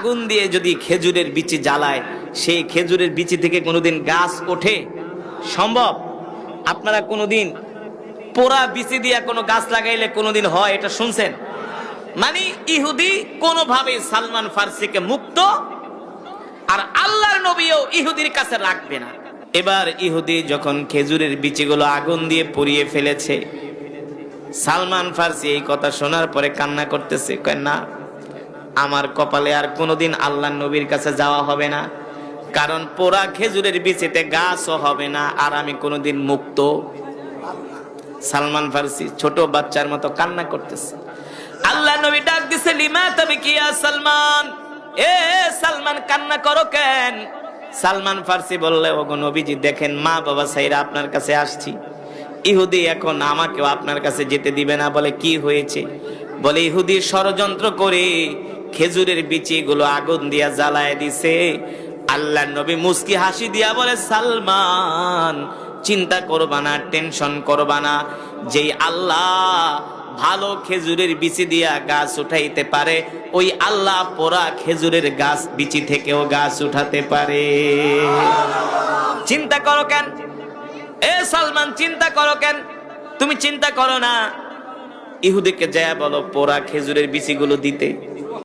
আগুন দিয়ে যদি খেজুরের বিচি জ্বালায়, সেই খেজুরের বিচি থেকে কোনোদিন গাছ ওঠে? সম্ভব? আপনারা কোনোদিন পোড়া বিচি দিয়ে কোনো গাছ লাগাইলে কোনোদিন হয়, এটা শুনছেন? মানে ইহুদি কোনোভাবেই সালমান ফার্সিকে মুক্ত আর আল্লাহর নবীও ইহুদির কাছে রাখবে না। এবার ইহুদি যখন খেজুরের বিচিগুলো আগুন দিয়ে পুড়িয়ে ফেলেছে, সালমান ফার্সি এই কথা শোনার পরে কান্না করতেছে, কয়, না আমার কপালে আর কোনোদিন আল্লাহ নবীর কাছে যাওয়া হবে না। কারণ পোড়া খেজুরের বিচিতে গাছও হবে না আর আমি কোনোদিন মুক্ত। সালমান ফার্সি ছোট বাচ্চার মতো কান্না করতেছে। আল্লাহ নবী ডাক দিছে, লিমা তবে কি সালমান? এ, সালমান, কান্না করো কেন? সালমান ফার্সি বললে, ওগো নবীজি, দেখেন মা বাবা সাইরা আপনার কাছে আসছি। ইহুদি এখন আমাকেও আপনার কাছে যেতে দিবে না বলে কি হয়েছে? বলে, ইহুদি ষড়যন্ত্র করে খেজুরের বিচিগুলো আগুন দিয়া জ্বালায় দিছে। আল্লাহ নবী মুস্কি হাসি দিয়া বলে, সালমান, চিন্তা করবা না, টেনশন করবা না। যেই আল্লাহ ভালো খেজুরের বিচি দিয়া গাছ উঠাইতে পারে, ওই আল্লাহ পোড়া খেজুরের গাছ বিচি থেকেও গাছ উঠাতে পারে। চিন্তা করো কেন? এ সালমান, চিন্তা করো কেন? তুমি চিন্তা করো না। ইহুদিকে যায় বলো, পোড়া খেজুরের বিচিগুলো দিতে।